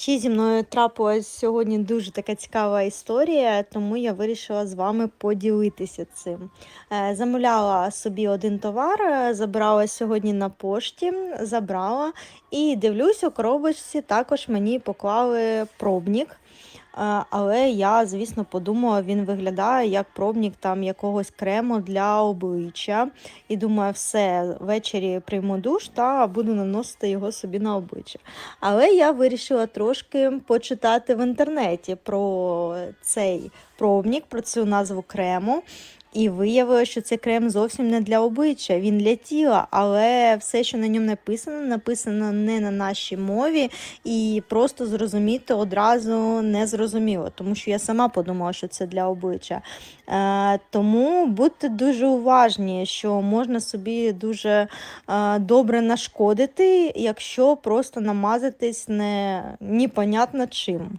Ще зі мною трапилась сьогодні дуже така цікава історія, тому я вирішила з вами поділитися цим. Е, Замовляла собі один товар, е, забрала сьогодні на пошті, забрала і дивлюсь, у коробочці також мені поклали пробник. Е, Але я, звісно, подумала, він виглядає як пробник там якогось крему для обличчя. І думаю, все, ввечері прийму душ та буду наносити його собі на обличчя. Але я вирішила трошки почитати в інтернеті про цей пробник, про цю назву крему. І виявилося, що цей крем зовсім не для обличчя, він для тіла, але все, що на ньому написано, написано не на нашій мові, і просто зрозуміти одразу не зрозуміло, тому що я сама подумала, що це для обличчя. Е, тому будьте дуже уважні, що можна собі дуже е, добре нашкодити, якщо просто намазатись не непонятно чим.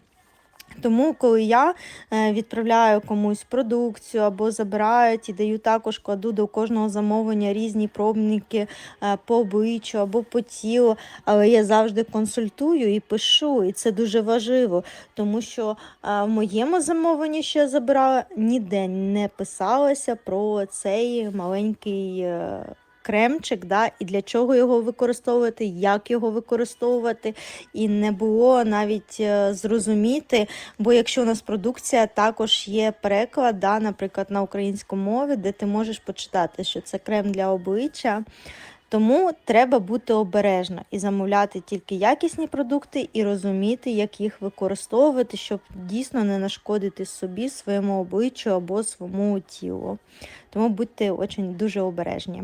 Тому, коли я е, відправляю комусь продукцію або забирають і даю також кладу до кожного замовлення різні пробники е, по обличчю або по тілу, але я завжди консультую і пишу, і це дуже важливо, тому що е, в моєму замовленні, що я забирала, ніде не писалося про цей маленький. Кремчик, да, і для чого його використовувати, як його використовувати, і не було навіть е, зрозуміти, Бо якщо у нас продукція, також є переклад, да, наприклад, на українську мові, де ти можеш почитати, що це крем для обличчя. Тому треба бути обережно і замовляти тільки якісні продукти і розуміти, як їх використовувати, щоб дійсно не нашкодити собі, своєму обличчю або своєму тілу. Тому будьте дуже обережні.